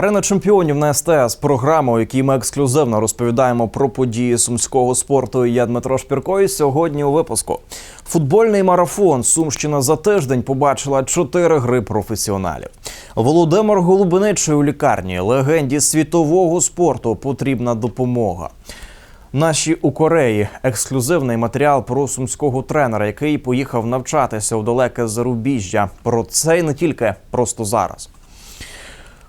Арена чемпіонів на СТС програма, у якій ми ексклюзивно розповідаємо про події сумського спорту. Я Дмитро Шпірко. І сьогодні у випуску футбольний марафон. Сумщина за тиждень побачила чотири гри професіоналів. Володимир Голубиничий у лікарні, легенді світового спорту потрібна допомога. Наші у Кореї ексклюзивний матеріал про сумського тренера, який поїхав навчатися у далеке зарубіжжя. Про це і не тільки просто зараз.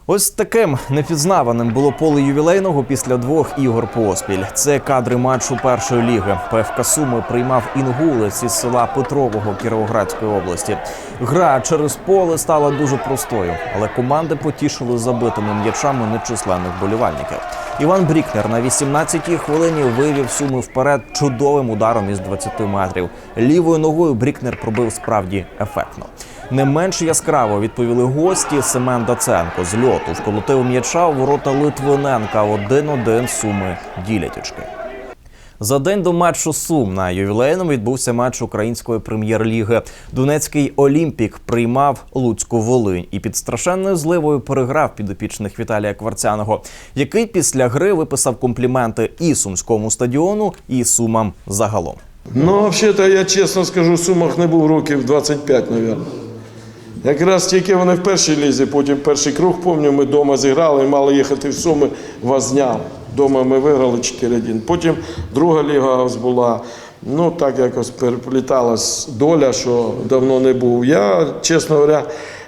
Ось таким непізнаваним було поле ювілейного після двох ігор поспіль. Це кадри матчу першої ліги. ПФК Суми приймав інгулець із села Петрового Кіровоградської області. Гра через поле стала дуже простою, але команди потішили забитими м'ячами нечисленних болівальників. Іван Брікнер на 18-й хвилині вивів суми вперед чудовим ударом із 20 метрів. Лівою ногою Брікнер пробив справді ефектно. Не менш яскраво відповіли гості Семен Даценко з льоту вколотив м'яча у ворота Литвиненка. 1-1 суми ділять очки. За день до матчу Сум на ювілейному відбувся матч української прем'єр-ліги. Донецький Олімпік приймав Луцьку Волинь і під страшенною зливою переграв підопічних Віталія Кварцяного, який після гри виписав компліменти і сумському стадіону, і сумам загалом. Ну, взагалі-то, я чесно скажу, в Сумах не був років 25, мабуть. Якраз тільки вони в першій лізі, потім перший круг, пам'ятаю, ми вдома зіграли і мали їхати в Суми, вас зняв. Дома ми виграли 4-1. Потім друга ліга була. Ну, так якось перепліталась доля, що давно не був. Я, чесно говоря,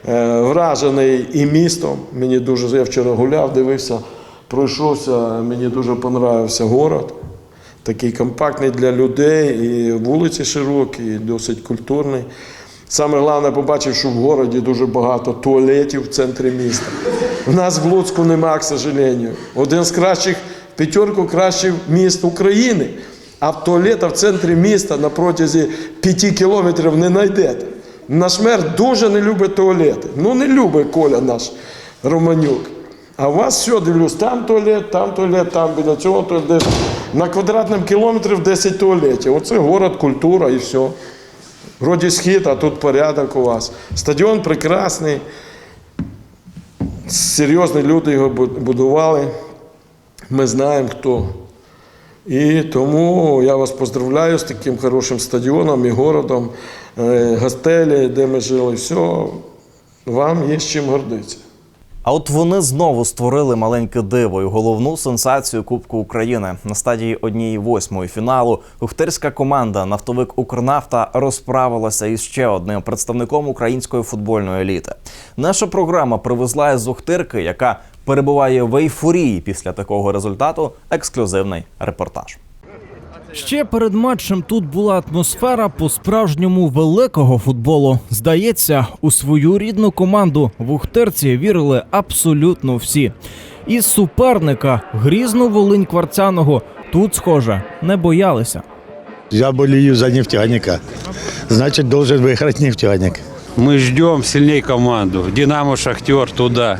е, вражений і містом. Мені дуже, я вчора гуляв, дивився, пройшовся, мені дуже понравився город. Такий компактний для людей, і вулиці широкі, і досить культурний. Саме головне, побачив, що в городі дуже багато туалетів в центрі міста. У нас в Луцьку нема, к сожалению. Один з кращих п'ятерку кращих міст України. А в туалета в центрі міста на протязі п'яти кілометрів не знайдете. Наш мер дуже не любить туалети. Ну не любить Коля наш Романюк. А у вас все, дивлюсь, там туалет, там туалет, там біля цього туалет. На квадратному кілометрі 10 туалетів. Оце город, культура і все. Вроді схід, а тут порядок у вас. Стадіон прекрасний. Серйозні люди його будували. Ми знаємо хто. І тому я вас поздравляю з таким хорошим стадіоном і городом, е, гостелі, де ми жили. Все, вам є з чим гордитися. А от вони знову створили маленьке диво і головну сенсацію Кубку України на стадії однієї восьмої фіналу. Ухтерська команда Нафтовик Укрнафта розправилася із ще одним представником української футбольної еліти. Наша програма привезла із Ухтирки, яка перебуває в ейфорії після такого результату. Ексклюзивний репортаж. Ще перед матчем тут була атмосфера по-справжньому великого футболу. Здається, у свою рідну команду в Ухтерці вірили абсолютно всі. Із суперника грізну Волинь Кварцяного тут, схоже, не боялися. Я болею за нефтяника. Значит, должен выиграть нефтяник. Мы ждем сильней команду. Динамо, Шахтер туда.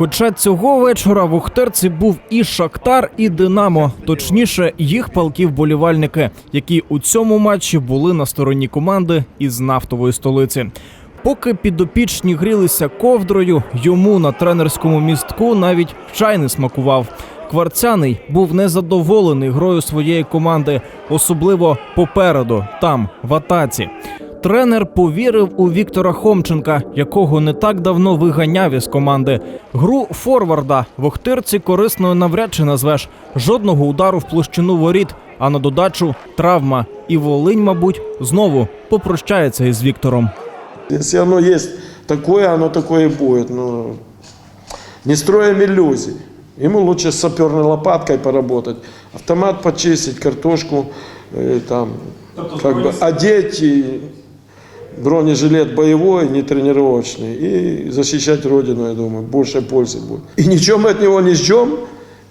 Хоча цього вечора в Ухтерці був і Шахтар, і Динамо, точніше, їх палки вболівальники, які у цьому матчі були на стороні команди із нафтової столиці. Поки підопічні грілися ковдрою, йому на тренерському містку навіть чай не смакував. Кварцяний був незадоволений грою своєї команди, особливо попереду, там, в атаці. Тренер повірив у Віктора Хомченка, якого не так давно виганяв із команди. Гру форварда в Охтирці корисною навряд чи назвеш. Жодного удару в площину воріт, а на додачу травма. І Волинь, мабуть, знову попрощається із Віктором. Если оно есть такое, оно такое и будет. Ну, не строим иллюзий. Ему лучше с саперной лопаткой поработать, автомат почистить, картошку э, там, как бы одеть, и бронежилет боевой, не тренировочный, и защищать Родину, я думаю, больше пользы будет. И ничего мы от него не ждем,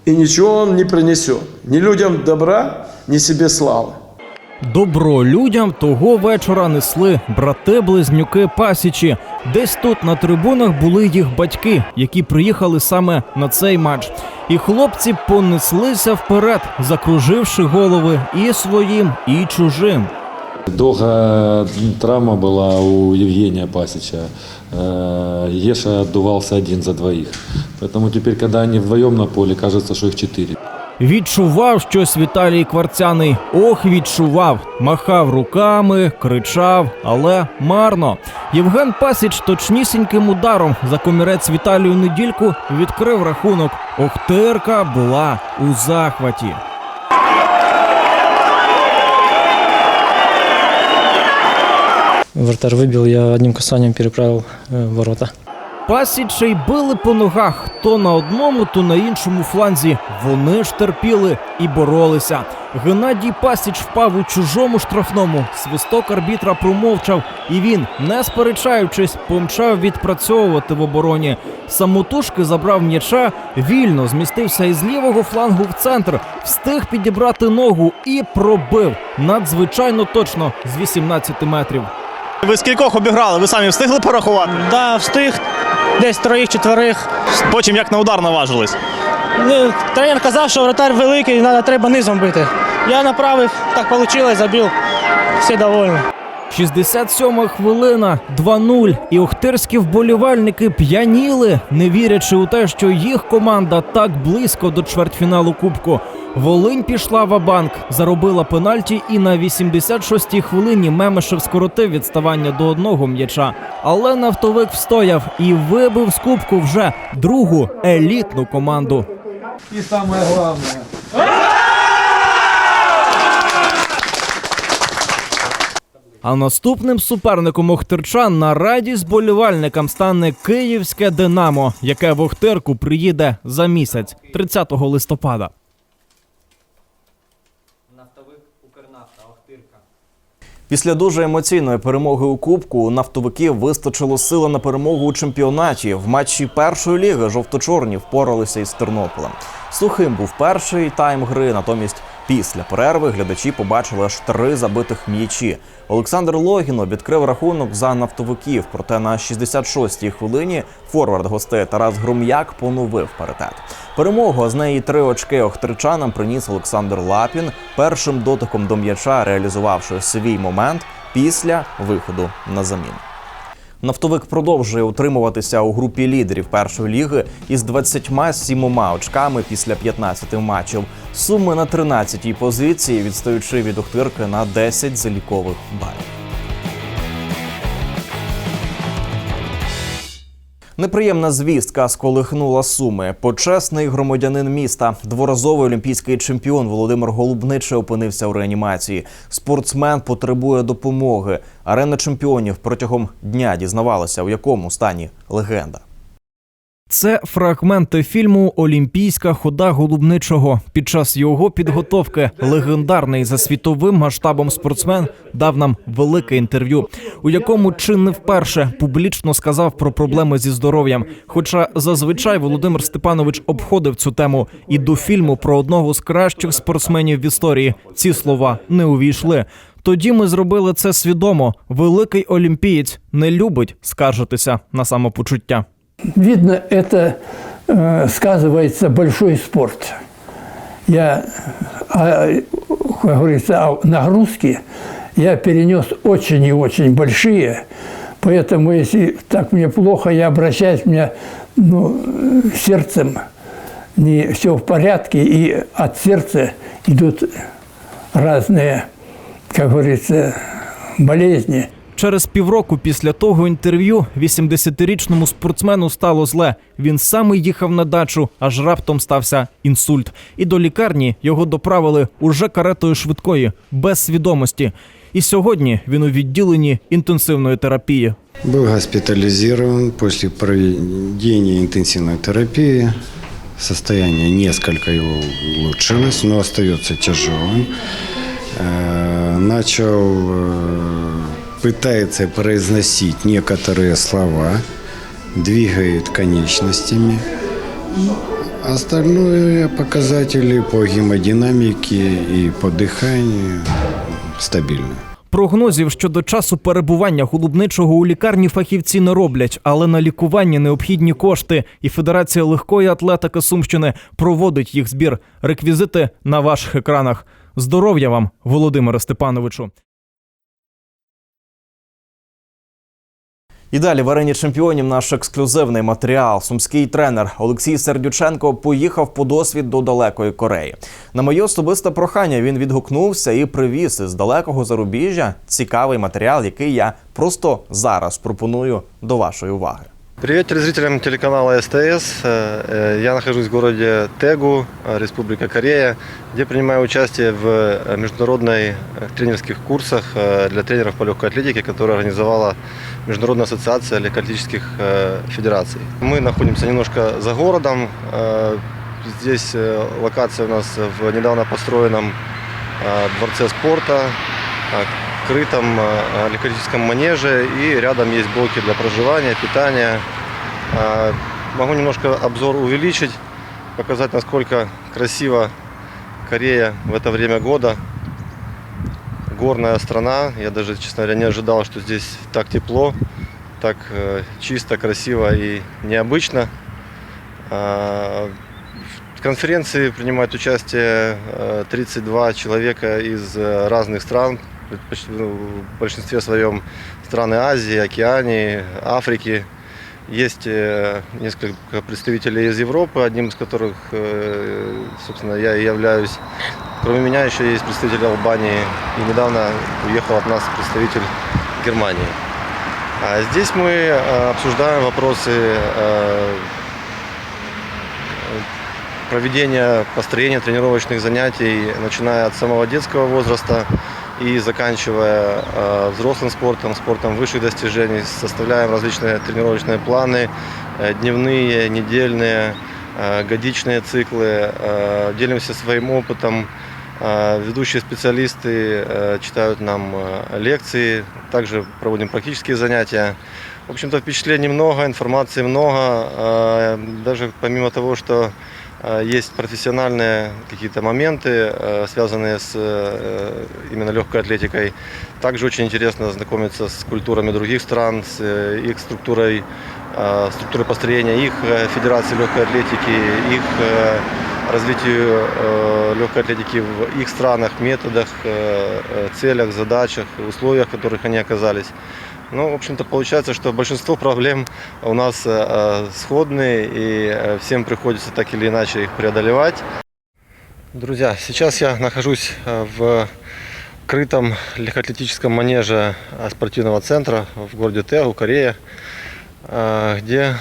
и ничего он не принесет. Ни людям добра, ни себе славы. Добро людям того вечора несли брати-близнюки Пасічі. Десь тут на трибунах були їх батьки, які приїхали саме на цей матч. І хлопці понеслися вперед, закруживши голови і своїм, і чужим. Долго травма была у Евгения Пасича. Э, Еша отдувался один за двоих. Поэтому теперь, когда они вдвоем на поле, кажется, что их четыре. Відчував щось Віталій Кварцяний. Ох, відчував. Махав руками, кричав, але марно. Євген Пасіч точнісіньким ударом за комірець Віталію Недільку відкрив рахунок. Охтирка була у захваті. Вратарь выбил, я одним касанием переправил э, ворота. Пасічей били по ногах то на одному, то на іншому фланзі. Вони ж терпіли і боролися. Геннадій Пасіч впав у чужому штрафному. Свисток арбітра промовчав, і він, не сперечаючись, помчав відпрацьовувати в обороні. Самотужки забрав м'яча, вільно змістився із лівого флангу в центр, встиг підібрати ногу і пробив надзвичайно точно з 18 метрів. Ви скількох обіграли? Ви самі встигли порахувати? Да, встиг, десь троїх-четверих. Потім як на удар наважились. Ну, Тренер казав, що вратар великий, треба, треба низом бити. Я направив, так вийшло, забив. Всі довольні. 67 хвилина, 2-0. І охтирські вболівальники п'яніли, не вірячи у те, що їх команда так близько до чвертьфіналу Кубку. Волинь пішла в банк заробила пенальті, і на 86-й хвилині Мемешев скоротив відставання до одного м'яча. Але нафтовик встояв і вибив з кубку вже другу елітну команду. І саме головне. А наступним суперником Охтирчан на радість болівальникам стане київське Динамо, яке в Охтирку приїде за місяць, 30 листопада. Після дуже емоційної перемоги у Кубку у нафтовиків вистачило сили на перемогу у чемпіонаті. В матчі першої ліги жовто-чорні впоралися із Тернополем. Сухим був перший тайм гри. Натомість після перерви глядачі побачили аж три забитих м'ячі. Олександр Логіно відкрив рахунок за нафтовиків. Проте на 66-й хвилині форвард гостей Тарас Грум'як поновив паритет. Перемогу, з неї три очки охтричанам приніс Олександр Лапін, першим дотиком до м'яча реалізувавши свій момент після виходу на заміну. Нафтовик продовжує утримуватися у групі лідерів першої ліги із 27 очками після 15 матчів. Суми на 13-й позиції, відстаючи від Охтирки на 10 залікових балів. Неприємна звістка сколихнула суми. Почесний громадянин міста, дворазовий олімпійський чемпіон Володимир Голубниче опинився у реанімації. Спортсмен потребує допомоги. Арена чемпіонів протягом дня дізнавалася, у якому стані легенда. Це фрагменти фільму Олімпійська хода голубничого. Під час його підготовки легендарний за світовим масштабом спортсмен дав нам велике інтерв'ю, у якому чи не вперше публічно сказав про проблеми зі здоров'ям. Хоча зазвичай Володимир Степанович обходив цю тему, і до фільму про одного з кращих спортсменів в історії ці слова не увійшли. Тоді ми зробили це свідомо. Великий олімпієць не любить скаржитися на самопочуття. Видно, это э, сказывается большой спорт. Я, а, как говорится, а нагрузки я перенес очень и очень большие. Поэтому, если так мне плохо, я обращаюсь, меня ну, сердцем не все в порядке, и от сердца идут разные, как говорится, болезни. Через півроку після того інтерв'ю 80-річному спортсмену стало зле. Він саме їхав на дачу, аж раптом стався інсульт. І до лікарні його доправили уже каретою швидкої, без свідомості. І сьогодні він у відділенні інтенсивної терапії. Был госпитализирован после проведения интенсивной терапии. Состояние несколько его улучшилось, но остается тяжелым. Э, Начал, э, пытается произносить некоторые слова, двигает конечностями. Остальные показатели по гемодинамике и по дыханию стабильны. Прогнозів щодо часу перебування голубничого у лікарні фахівці не роблять, але на лікування необхідні кошти. І Федерація легкої атлетики Сумщини проводить їх збір. Реквізити на ваших екранах. Здоров'я вам, Володимире Степановичу. І далі в арені чемпіонів наш ексклюзивний матеріал. Сумський тренер Олексій Сердюченко поїхав по досвід до далекої Кореї. На моє особисте прохання він відгукнувся і привіз із далекого зарубіжжя цікавий матеріал, який я просто зараз пропоную до вашої уваги. Привет телезрителям телеканала СТС. Э, э, Я нахожусь в городе Тегу, э, Республика Корея, где принимаю участие в э, международной э, тренерских курсах э, для тренеров по легкой атлетике, которые организовала Международная ассоциация легкоатлетических э, федераций. Мы находимся немножко за городом. Э, Здесь э, локация у нас в недавно построенном дворце спорта, крытом э, легкоатлетическом манеже и рядом есть блоки для проживания, питания. Могу немножко обзор увеличить, показать, насколько красиво Корея в это время года. Горная страна. Я даже, честно говоря, не ожидал, что здесь так тепло, так э, чисто, красиво и необычно. А, В конференции принимают участие э, 32 человека из э, разных стран, ну, в большинстве своем страны Азии, Океании, Африки. Есть э, несколько представителей из Европы, одним из которых, э, собственно, я и являюсь. Кроме меня еще есть представитель Албании и недавно уехал от нас представитель Германии. А здесь мы э, обсуждаем вопросы э, проведения, построения тренировочных занятий, начиная от самого детского возраста и заканчивая э, взрослым спортом, спортом высших достижений. Составляем различные тренировочные планы, э, дневные, недельные, э, годичные циклы, э, делимся своим опытом. Э, Ведущие специалисты э, читают нам э, лекции, также проводим практические занятия. В общем-то, впечатлений много, информации много. Э, Даже помимо того, что э, есть профессиональные какие-то моменты, связанные с именно легкой атлетикой. Также очень интересно знакомиться с культурами других стран, с их структурой, структурой построения их федерации легкой атлетики, их развитию э, легкой атлетики в их странах, методах, э, э, целях, задачах, условиях, в которых они оказались. Ну, в общем-то, получается, что большинство проблем у нас э, э, сходные, и э, всем приходится так или иначе их преодолевать. Друзья, сейчас я нахожусь в крытом легкоатлетическом манеже спортивного центра в городе Тегу, Корея, где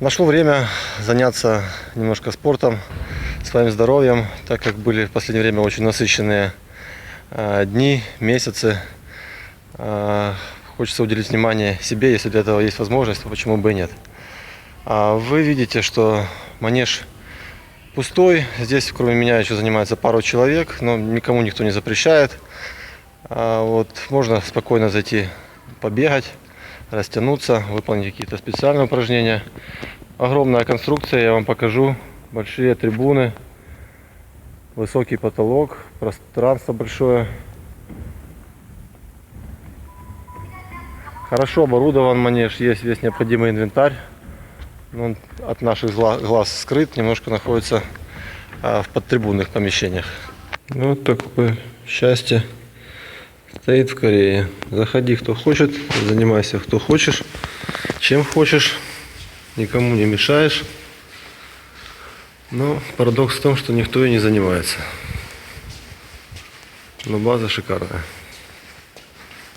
нашел время заняться немножко спортом, своим здоровьем, так как были в последнее время очень насыщенные э, дни, месяцы. Э, Хочется уделить внимание себе, если для этого есть возможность, то почему бы и нет. А Вы видите, что манеж пустой. Здесь, кроме меня, еще занимается пару человек, но никому никто не запрещает. А Вот, можно спокойно зайти побегать, растянуться, выполнить какие-то специальные упражнения. Огромная конструкция, я вам покажу. Большие трибуны, высокий потолок, пространство большое. Хорошо оборудован манеж, есть весь необходимый инвентарь. Но он от наших глаз скрыт, немножко находится а, в подтрибунных помещениях. Ну, Вот такое счастье стоит в Корее. Заходи, кто хочет, занимайся, кто хочешь, чем хочешь, никому не мешаешь. Но парадокс в том, что никто и не занимается. Но база шикарная.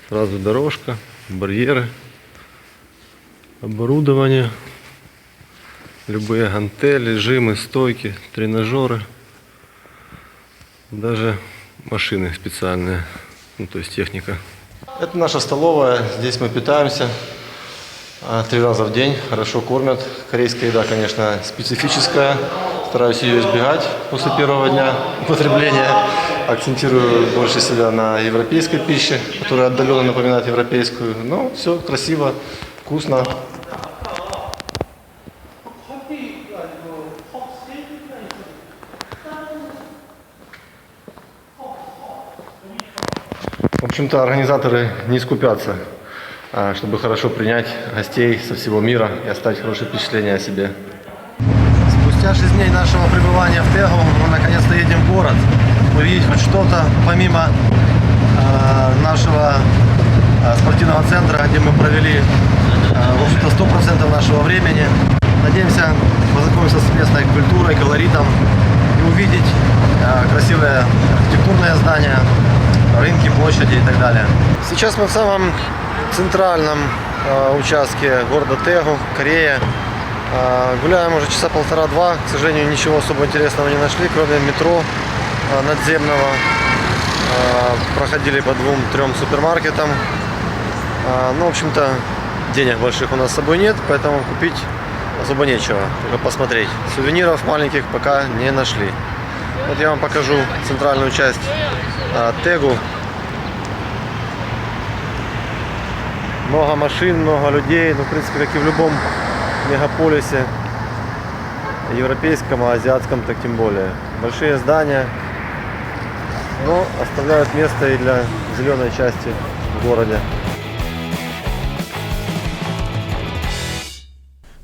Сразу дорожка, барьеры, оборудование, любые гантели, жимы, стойки, тренажеры, даже машины специальные, ну то есть техника. Это наша столовая, здесь мы питаемся а, три раза в день, хорошо кормят. Корейская еда, конечно, специфическая, стараюсь ее избегать после первого дня употребления. Акцентирую больше себя на европейской пище, которая отдаленно напоминает европейскую. Но все красиво, вкусно. Общем-то, организаторы не скупятся, а, чтобы хорошо принять гостей со всего мира и оставить хорошее впечатление о себе. Спустя 6 дней нашего пребывания в Тегу мы наконец-то едем в город. Увидеть хоть что-то, помимо э, нашего э, спортивного центра, где мы провели э, в общем-то 100% нашего времени. Надеемся познакомиться с местной культурой, колоритом и увидеть э, красивые архитектурные здания, рынки, площади и так далее. Сейчас мы в самом центральном э, участке города Тегу, Корея. Э, Гуляем уже часа полтора-два. К сожалению, ничего особо интересного не нашли, кроме метро э, надземного. Э, Проходили по двум-трем супермаркетам. Э, Ну, в общем-то, денег больших у нас с собой нет, поэтому купить особо нечего, только посмотреть. Сувениров маленьких пока не нашли. Вот я вам покажу центральную часть Тегу. Много машин, много людей, ну, в принципе, как и в любом мегаполисе, европейском, а азиатском так тем более. Большие здания, но оставляют место и для зеленой части в городе.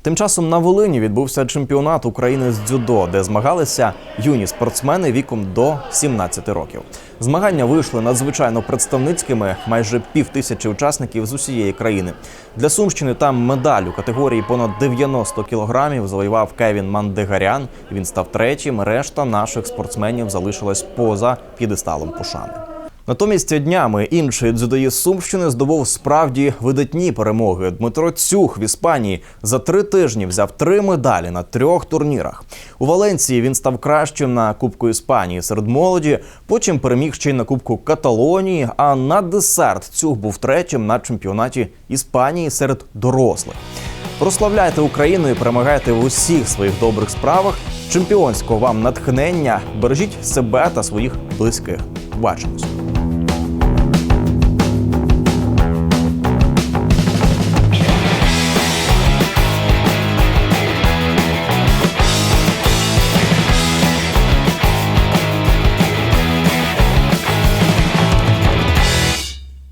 Тим часом на Волині відбувся чемпіонат України з дзюдо, де змагалися юні спортсмени віком до 17 років. Змагання вийшли надзвичайно представницькими, майже пів тисячі учасників з усієї країни. Для Сумщини там медаль у категорії понад 90 кілограмів завоював Кевін Мандегарян. Він став третім. Решта наших спортсменів залишилась поза п'єдесталом пошани. Натомість днями інший дзюдоїст Сумщини здобув справді видатні перемоги. Дмитро Цюх в Іспанії за три тижні взяв три медалі на трьох турнірах. У Валенції він став кращим на Кубку Іспанії серед молоді. Потім переміг ще й на Кубку Каталонії. А на десерт Цюх був третім на чемпіонаті Іспанії серед дорослих. Прославляйте Україну і перемагайте в усіх своїх добрих справах. Чемпіонського вам натхнення. Бережіть себе та своїх близьких. Бачимось.